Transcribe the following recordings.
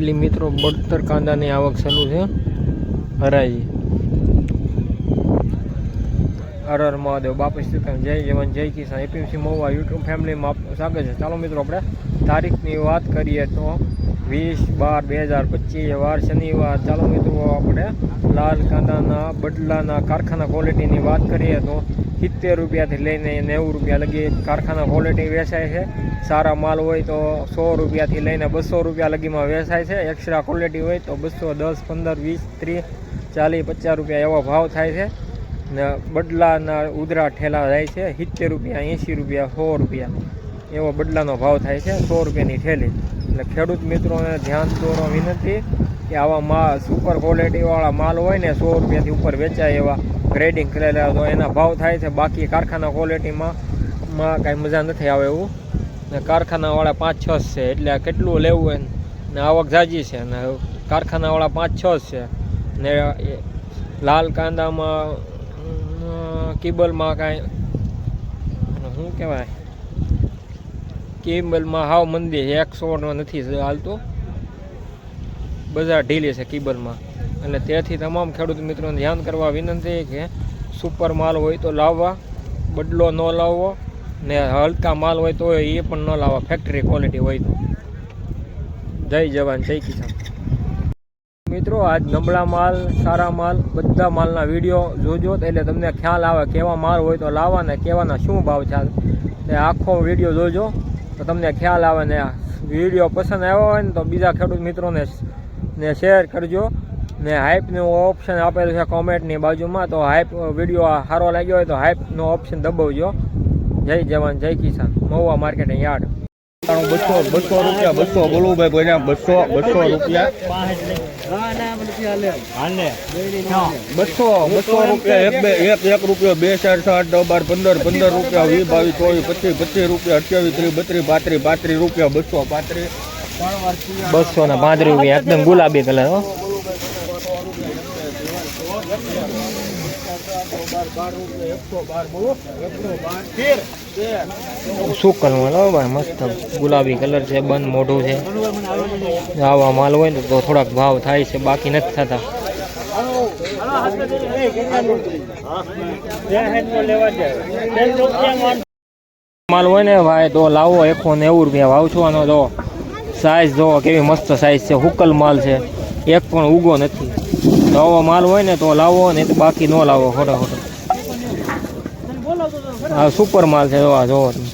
Finally મિત્રો બળતર કાંદાની આવક ચાલુ છે. હરાજી. હર મહાદેવ બાપા શ્રીકાંત જય જવાન, જય કિસાન. એપીએમસી મહુવા યુટ્યુબ ફેમિલીમાં સ્વાગત છે. ચાલો મિત્રો આપણે તારીખની વાત કરીએ તો વીસ બાર બે હજાર પચીસ વાર શનિવાર. ચાલો મિત્રો, આપણે લાલ કાંદાના બદલાના કારખાના ક્વોલિટીની વાત કરીએ તો સિત્તેર રૂપિયાથી લઈને નેવું રૂપિયા લગી કારખાના ક્વોલિટી વેચાય છે. સારા માલ હોય તો સો રૂપિયાથી લઈને બસો રૂપિયા લગીમાં વેચાય છે. એક્સ્ટ્રા ક્વોલિટી હોય તો બસો દસ, પંદર, વીસ, ત્રીસ, ચાલીસ, પચાસ રૂપિયા એવો ભાવ થાય છે. ને બદલાના ઉધરા ઠેલા જાય છે. સિત્તેર રૂપિયા, એંશી રૂપિયા, સો રૂપિયા એવો બદલાનો ભાવ થાય છે. સો રૂપિયાની ઠેલી એટલે ખેડૂત મિત્રોને ધ્યાન દોરો વિનંતી કે આવા માલ સુપર ક્વોલિટીવાળા માલ હોય ને સો રૂપિયાથી ઉપર વેચાય એવા ગ્રેડિંગ કરેલા તો એના ભાવ થાય છે. બાકી કારખાના ક્વોલિટીમાં માં કાંઈ મજા નથી આવે એવું. ને કારખાનાવાળા પાંચ છ જ છે, એટલે કેટલું લેવું હોય ને આવક જાજી છે. ને કારખાનાવાળા પાંચ છ છે. ને લાલ કાંદામાં કેબલમાં કાંઈ, શું કહેવાય? કેબલમાં હાવ મંદી છે એકસોનો નથી હાલતું બજાર ઢીલી છે કેબલમાં. અને તેથી તમામ ખેડૂત મિત્રોને ધ્યાન કરવા વિનંતી કે સુપર માલ હોય તો લાવવા, બદલો ન લાવવો, ને હલકા માલ હોય તો એ પણ ન લાવવા ફેક્ટરી ક્વોલિટી હોય તો. જય જવાન, જય કિસાન. મિત્રો, આજ નબળા માલ, સારા માલ, બધા માલના વીડિયો જોજો એટલે તમને ખ્યાલ આવે કેવા માલ હોય તો લાવવા ને કેવાના શું ભાવ છે. આખો વીડિયો જોજો. તો તમને ખ્યાલ આવે ને વીડિયો પસંદ આવ્યો હોય ને તો બીજા ખેડૂત મિત્રોને ને શેર કરજો. ને હાઇપનું ઓપ્શન આપેલું છે કોમેન્ટની બાજુમાં, તો હાઇપ વીડિયો સારો લાગ્યો હોય તો હાઇપનું ઓપ્શન દબાવજો. જય જવાન, જય કિસાન. Mahuva marketing yard. બસો બસો રૂપિયા બસો બોલવું ભાઈ કોઈને બસો બસો રૂપિયા. બસો બસો રૂપિયા એક બે એક એક રૂપિયો બે ચાર છ આઠ નવ બાર પંદર પંદર રૂપિયા વીસ બાવીસ ચોવીસ પચીસ પચીસ રૂપિયા અઠ્યાવીસ ત્રીસ બત્રીસ પાંત્રીસ પાંત્રીસ રૂપિયા બસો પાંત્રીસ. બસો ને પાંત્રીસ રૂપિયા એકદમ ગુલાબી કલર હો. શું કરવું લાવો ભાઈ, મસ્ત ગુલાબી કલર છે, બંધ મોઢું છે. આવા માલ હોય ને તો થોડાક ભાવ થાય છે, બાકી નથી થતા. માલ હોય ને ભાઈ, તો લાવો એકસો નેવું રૂપિયા ભાવ છો આનો સાઇઝ જો, કેવી મસ્ત સાઈઝ છે, હુકલ માલ છે. એક પણ ઉગો નથી. તો આવો માલ હોય ને તો લાવો ને બાકી ન લાવો ખોટો ખોટો આ સુપર માલ છે જોવા જોવો તમે.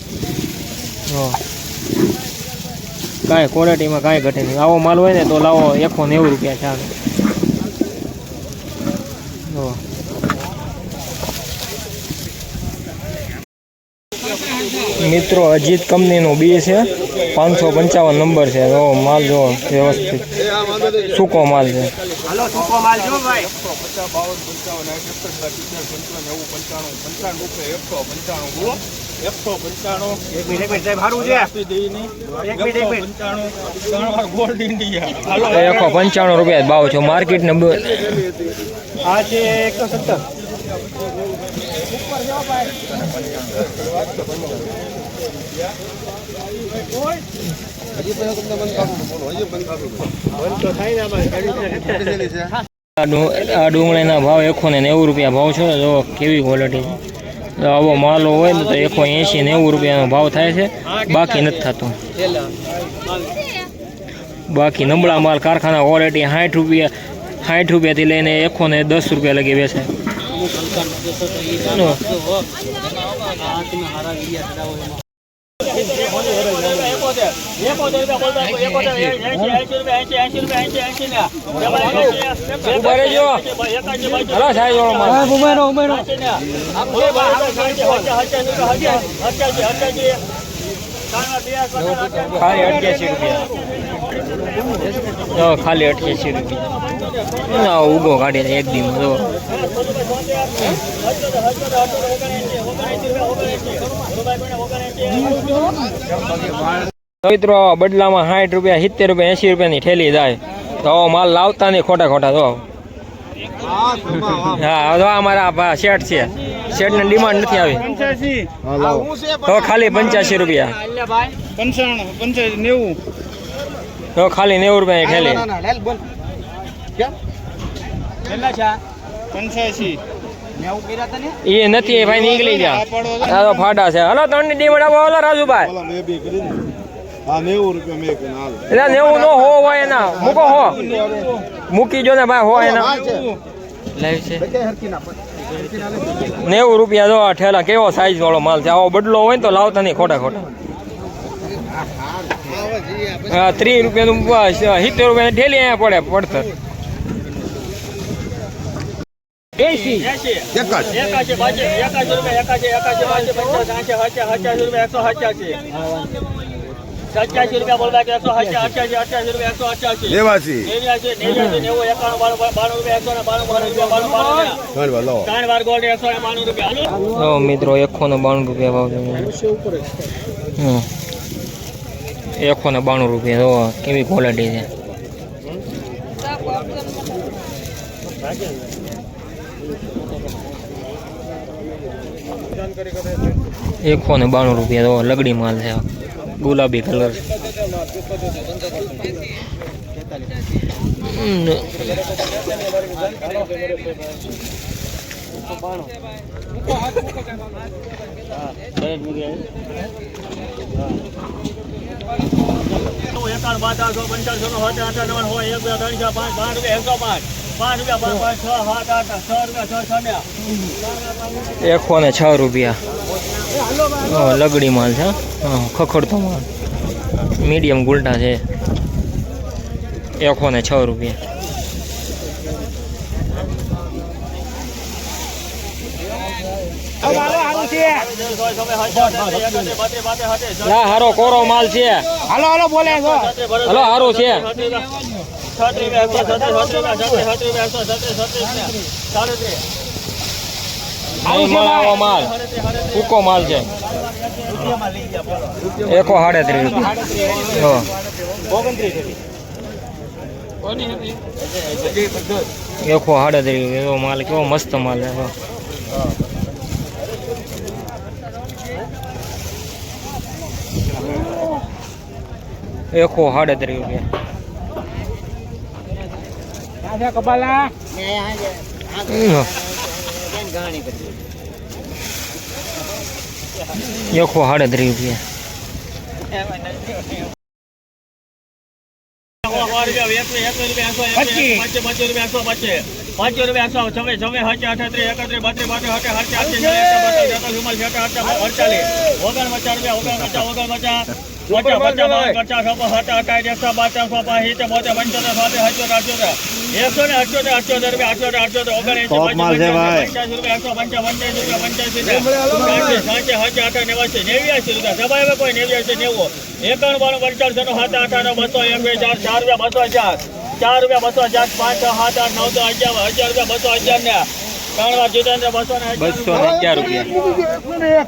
કાંઈ ક્વોલિટીમાં કાંઈ ઘટે નહીં. આવો માલ હોય ને તો લાવો એકસો નેવું રૂપિયા છે જો મિત્રો, અજીત કંપનીનું બી છે. પાંચસો પંચાવન નંબર છે. જો માલ જો વ્યવસ્થિત. સૂકો માલ છે? એકસો પંચાણું ગોલ્ડ ઇન્ડિયા એકસો પંચાણું રૂપિયા જ ભાવ છે. માર્કેટ ને આ છે એકસો સત્તર. ઉપર આ ડુંગળીના ભાવ એકસો ને નેવું રૂપિયા ભાવ છે. જો કેવી ક્વોલિટી છે. આવો માલો હોય ને તો એકસો એંશી નેવું રૂપિયાનો ભાવ થાય છે. બાકી નથી થતો. બાકી નબળા માલ કારખાના ક્વોલિટી સાઠ રૂપિયા, સાઠ રૂપિયાથી લઈને એકસો ને દસ રૂપિયા લગી ઊભા. ખાલી અઠ્યાસી રૂપિયા ખાલી અઠ્યાસી રૂપિયા ના ઉગો કાઢી દે એક દિન જો મિત્રો, બદલામાં સાઠ રૂપિયા, સિત્તેર રૂપિયા એંશી રૂપિયાની ઠેલી જાય. તો માલ લાવતા નહીં ખોટા ખોટા, તો હા, તો અમારા શેઠ છે. શેઠની ડિમાન્ડ નથી આવી. તો ખાલી પંચ્યાસી રૂપિયા. તો ખાલી નેવું રૂપિયા તને એ નથી, એ ભાઈ નીકળી ગયા. ફાટા છે. હલો તમને ડિમાન્ડ આપો. હલો, રાજુભાઈ. એટલે નેવું નો હો હોય એના મૂકો હો મૂકી જો ને ભાઈ હો એના લાઈવ છે નેવું રૂપિયા જો આ ઠેલા કેવો સાઈઝ વાળો માલ છે આવો બદલો હોય ને તો લાવતા નહીં ખોટા ખોટા હા ત્રીસ રૂપિયાનું સિત્તેર રૂપિયા ઠેલી અહીંયા પડે પડતર એસી એકાશી એકાશી રૂપિયા એકાશી એકાશી રૂપિયા એકસો હચાસી સત્યાસી રૂપિયા બોલવા કે એકસો હચાસી અઠ્યાસી અઠ્યાસી રૂપિયા એકસો અઠ્યાસી. નેવાસી નેવ્યાસી નેવ્યાસી નેવું એકાણું બાણું બાણું રૂપિયા એકસો ને બાણું બાણું રૂપિયા બાણું બાણું રૂપિયા. ઘણી વાર લાવો ત્રણ વાર ગોલ્ડ એકસો ને બાણું રૂપિયા. હાલો. તો મિત્રો એકસો ને બાણું રૂપિયા ભાવ છે. હમ. એકસો ને બાણું રૂપિયા જો કેવી ક્વોલિટી છે. એકસો ને બાણું રૂપિયા જો લગડી માલ છે. ગુલાબી કલર. એકાણું બાતાસો પંચાસો નો હજાર આઠ નવ હોય એક બે ત્રણ ચાર પાંચ પાંચ રૂપિયા એકસો પાંચ એકસો ને છ રૂપિયા લગડી માલ છે હા, ખખડતો માલ મીડિયમ ગુલટા છે એકસો ને છ રૂપિયા હારો કોરો માલ છે હાલો હાલો બોલે હલો હારો છે નહીં મળે આવો માલ. સૂકો માલ છે. એકો સાડત્રીસ રૂપિયા. હા. એકો સાડત્રીસ એવો માલ કેવો મસ્ત માલ છે હા. એકો સાડત્રીસ રૂપિયા. કબાલા હમ. એકો સાડત્રીસ રૂપિયા ટોપ માલ છે ભાઈ. એકાણું બાણું પંચાણસો નો હાથ આઠ આઠ બસો એક ચાર ચાર રૂપિયા. બસો ચાર ચાર રૂપિયા. બસો ચાર પાંચ છ સાત આઠ નવસો અગિયાર અગિયાર રૂપિયા બસો અગિયાર ને ત્રણ વાર જીતેન્દ્ર બસો ને બસો ને અગિયાર રૂપિયા.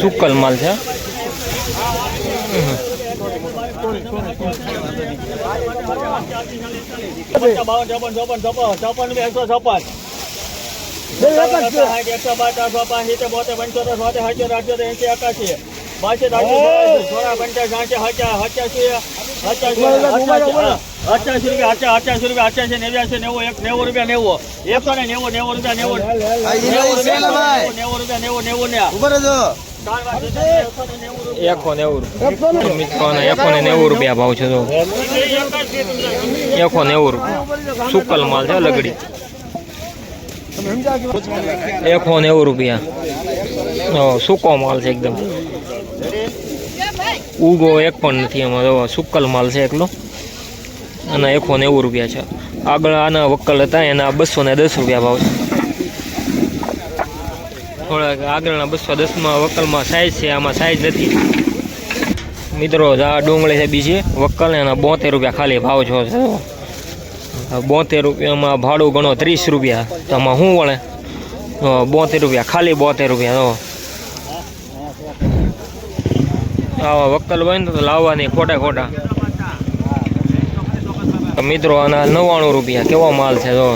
સુકલ માલ છે? અઠ્યાસી રૂપિયા અઠ્યા અઠ્યાસી રૂપિયા અઠ્યાસી નેવું એક નેવું રૂપિયા નેવું એકસો ને નેવું નેવું રૂપિયા નેવું નેવું રૂપિયા નેવું નેવું ને એકસો નેવું રૂપિયા એકસો નેવું રૂપિયા ને નેવું રૂપિયા ભાવ છે તો એકસો નેવું રૂપિયા સુકલ માલ છે લગડી? એકસો નેવું રૂપિયા સૂકો માલ છે એકદમ. ઉગો એક પણ નથી એમાં સુકલ માલ છે એકલો. અને એકસો નેવું રૂપિયા છે. આગળ આના વક્કલ હતા એના બસો ને દસ રૂપિયા ભાવ છે. થોડાક આગળના બસો દસમાં વકલમાં સાઈઝ છે, આમાં સાઈઝ નથી. મિત્રો આ ડુંગળી છે બીજી. વકલ એના બોતેર રૂપિયા ખાલી ભાવ છો. બોતેર રૂપિયામાં ભાડું ગણો ત્રીસ રૂપિયા. તો આમાં શું વળે? બોતેર રૂપિયા, ખાલી બોતેર રૂપિયા આવા વકલ હોય ને તો લાવવાની ખોટા ખોટા. મિત્રો, આના નવ્વાણું રૂપિયા કેવો માલ છે, જો.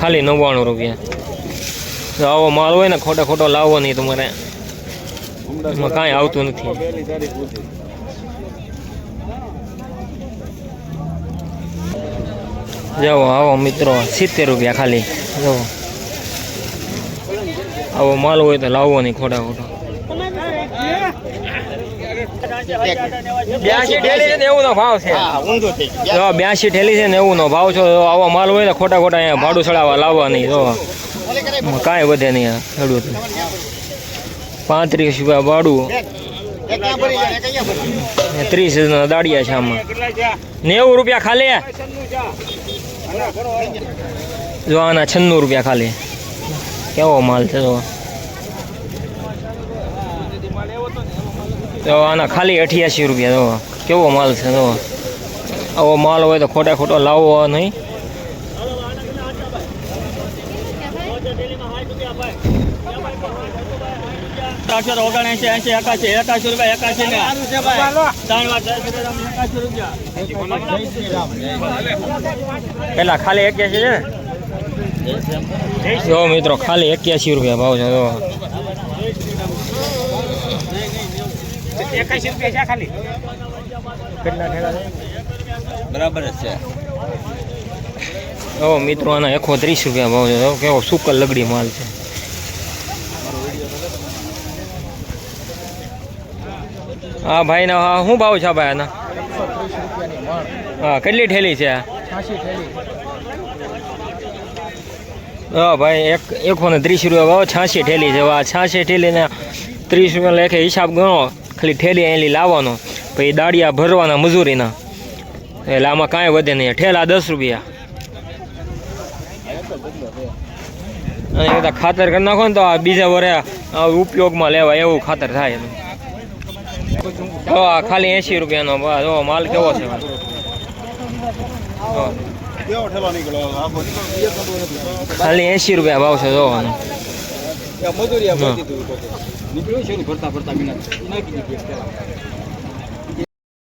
ખાલી નવ્વાણું રૂપિયા. આવો માલ હોય ને ખોટો ખોટો લાવવો નહીં તમારે. એમાં કાંઈ આવતું નથી. જાઓ, આવો મિત્રો, સિત્તેર રૂપિયા ખાલી. જાઓ. આવો માલ હોય તો લાવવો નહીં ખોટા ખોટો. બ્યાસી ઠેલી છે ને એવું નો ભાવ છે. જો બ્યાસી ઠેલી છે ને એવું નો ભાવ છો. આવો માલ હોય ને ખોટા ખોટા અહીંયા ભાડું ચડાવવા લાવવા નહીં જો કાંઈ વધે નહીં ખેડૂત પાંત્રીસ રૂપિયા ભાડું. ત્રીસ દાડિયા છે આમાં. નેવું રૂપિયા ખાલી. જો આના છન્નું રૂપિયા ખાલી. કેવો માલ છે જો. તો આના ખાલી અઠ્યાસી રૂપિયા જો કેવો માલ છે જો આવો માલ હોય તો ખોટા ખોટો લાવવો નહીં. અઢારસો ઓગણએંસી એંસી એકાસી એકાસી રૂપિયા એકાસી ને. પેલા ખાલી એક્યાસી છે જો મિત્રો ખાલી એક્યાસી રૂપિયા ભાવ છે જો એકાસી રૂપિયા છે ખાલી. કેટલા ઠેલા છે? બરાબર જ છે. ઓ મિત્રો આના એકસો ત્રીસ રૂપિયા ભાવ છે. કેવો સુકર લગડી માલ છે. હા ભાઈ ના હા શું ભાવ છે ભાઈ આના? હા કેટલી ઠેલી છે હા ભાઈ એક એકસો ને ત્રીસ રૂપિયા ભાવ છાસી ઠેલી છે. છાસી ઠેલીને ત્રીસ રૂપિયા લેખે હિસાબ ગણો. ખાલી ઠેલી એલી લાવવાનો. પછી દાળિયા ભરવાના મજૂરીના. એટલે આમાં કાંઈ વધે નહીં. ઠેલા દસ રૂપિયા. અને બધા ખાતર કરી નાખો ને તો આ બીજા વરે ઉપયોગમાં લેવાય એવું ખાતર થાય. તો આ ખાલી એંશી રૂપિયાનો જો માલ કેવો છે? ખાલી એંશી રૂપિયા ભાવ છે જોવાનો. નીકળ્યું છે ને ભરતા ભરતા વિના નાખી દીધી પેલા